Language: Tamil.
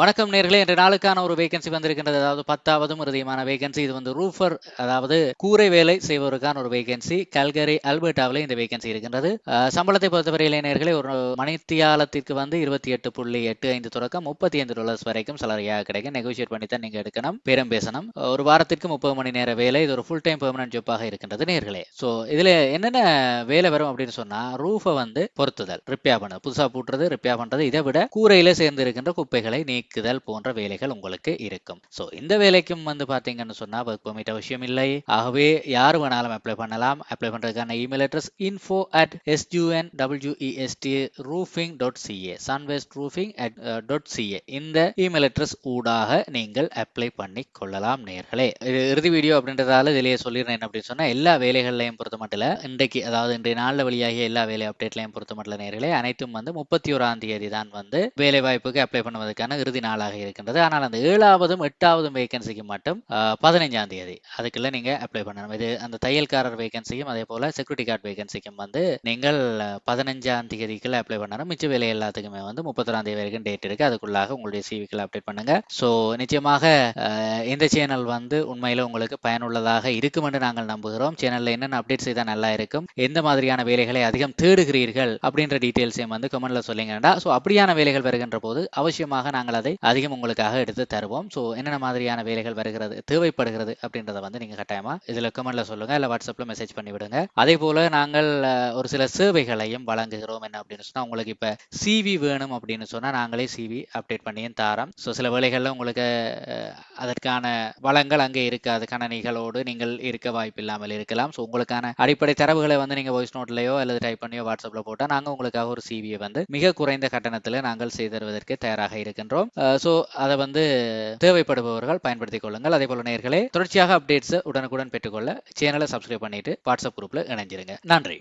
வணக்கம் நேர்களே இன்று நாளுக்கான ஒரு வேகன்சி வந்திருக்கின்றது. அதாவது பத்தாவது இறுதியுமான வேகன்சி இது வந்து ரூஃபர் அதாவது கூரை வேலை செய்வதற்கான ஒரு வேகன்சி கல்கரி அல்பர்டாவில் இந்த வேகன்சி இருக்கின்றது. சம்பளத்தை பொறுத்தவரையில் நேர்களே ஒரு மணித்தியாலத்திற்கு வந்து இருபத்தி எட்டு புள்ளி எட்டு ஐந்து தொடக்கம் முப்பத்தி ஐந்து டாலர்ஸ் வரைக்கும் சலரியாக கிடைக்கும். நெகோசியேட் பண்ணி தான் நீங்க எடுக்கணும் பேரம் பேசணும். ஒரு வாரத்திற்கு முப்பது மணி நேர வேலை இது ஒரு ஃபுல் டைம் பெர்மனன்ட் ஜாப்பாக இருக்கின்றது நேர்களே. ஸோ இதுல என்னென்ன வேலை வரும் அப்படின்னு சொன்னா ரூஃபை வந்து பொருத்துதல் ரிப்பேர் பண்ணுறது புதுசா பூட்டுறது ரிப்பேர் பண்றது இதை விட கூரையில சேர்ந்து இருக்கின்ற குப்பைகளை நீக்குதல் போன்ற வேலைகள் உங்களுக்கு இருக்கும். ஸோ இந்த வேலைக்கும் வந்து பார்த்தீங்கன்னு சொன்னால் ஒர்க் பெர்மிட் அவசியம் இல்லை ஆகவே யார் வேணாலும் அப்ளை பண்ணலாம். அப்ளை பண்ணுறதுக்கான email address info at S U N W E S T roofing dot CA Sunwest roofing at dot CA இந்த இமெயில் அட்ரஸ் ஊடாக நீங்கள் அப்ளை பண்ணி கொள்ளலாம் நேர்களே. இது இறுதி வீடியோ அப்படின்றதால இதிலேயே சொல்லிடுறேன் அப்படின்னு சொன்னால் எல்லா வேலைகள்லையும் பொறுத்த மட்டும் இன்றைக்கு அதாவது இன்றைய நாளில் வெளியாகிய எல்லா வேலை அப்டேட்லையும் பொறுத்த மட்டும் நேர்களே அனைத்தும் வந்து முப்பத்தி ஓராம் தேதி தான் வந்து வேலை வாய்ப்புக்கு அப்ளை பண்ணுவதற்கான இறுதி நாளாக இருக்கின்றது. ஆனால் அந்த ஏழாவதும் எட்டாவதும் வேகன்சிக்கு மட்டும் பதினைஞ்சாம் தேதி. அதுக்குள்ள நீங்க அப்ளை பண்ணணும். இது அந்த தையல்காரர் வேகன்சிக்கும் அதே போல செக்யூரிட்டி கார்டு வேகன்சிக்கும் வந்து நீங்கள் பதினஞ்சாம் தேதிக்குள்ள அப்ளை பண்ணணும். மிச்ச வேலை எல்லாத்துக்குமே வந்து முப்பத்தொராம் தேதி வரைக்கும் டேட் இருக்கு. அதுக்குள்ளாக உங்களுடைய சிவிக்கள் அப்டேட் பண்ணுங்க. ஸோ நிச்சயமாக இந்த சேனல் வந்து உண்மையில உங்களுக்கு பயனுள்ளதாக இருக்கும் என்று நாங்கள் நம்புகிறோம். சேனல்ல என்னென்ன அப்டேட் செய்தால் நல்லா இருக்கும் எந்த மாதிரியான வேலைகளை அதிகம் தேடுகிறீர்கள் அப்படின்ற டீட்டெயில்ஸையும் வந்து கமெண்ட்ல சொல்லுங்கடா ஸோ அப்படியான வேலைகள் வருகின்ற போது அவசியமாக நாங்கள் அதை அதிகம் உங்களுக்காக எடுத்து தருவோம். ஸோ என்னென்ன மாதிரியான வேலைகள் வருகிறது தேவைப்படுகிறது அப்படின்றத வந்து நீங்கள் கட்டாயமாக இதில் கமெண்ட்ல சொல்லுங்கள் இல்லை வாட்ஸ்அப்பில் மெசேஜ் பண்ணி விடுங்க. அதே போல் நாங்கள் ஒரு சில சேவைகளையும் வழங்குகிறோம். என்ன அப்படின்னு சொன்னால் உங்களுக்கு இப்போ சிவி வேணும் அப்படின்னு சொன்னால் நாங்களே சிவி அப்டேட் பண்ணியும் தாரோம். ஸோ சில வேலைகளில் உங்களுக்கு அதற்கான வளங்கள் அங்கே இருக்காது கணனிகளோடு நீங்கள் இருக்க வாய்ப்பு இல்லாமல் இருக்கலாம். ஸோ உங்களுக்கான அடிப்படை தரவுகளை வந்து நீங்கள் வாய்ஸ் நோட்லையோ அல்லது டைப் பண்ணியோ வாட்ஸ்அப்பில் போட்டால் நாங்கள் உங்களுக்காக ஒரு சிவியை வந்து மிக குறைந்த கட்டணத்தில் நாங்கள் செய்து தருவதற்கு தயாராக இருக்கின்றோம். ஸோ அதை வந்து தேவைப்படுபவர்கள் பயன்படுத்திக் கொள்ளுங்கள். அதே போல நேர்களே தொடர்ச்சியாக அப்டேட்ஸ் உடனுக்குடன் பெற்றுக்கொள்ள சேனலை சப்ஸ்கிரைப் பண்ணிட்டு வாட்ஸ்அப் குரூப்ல இணைஞ்சிருங்க. நன்றி.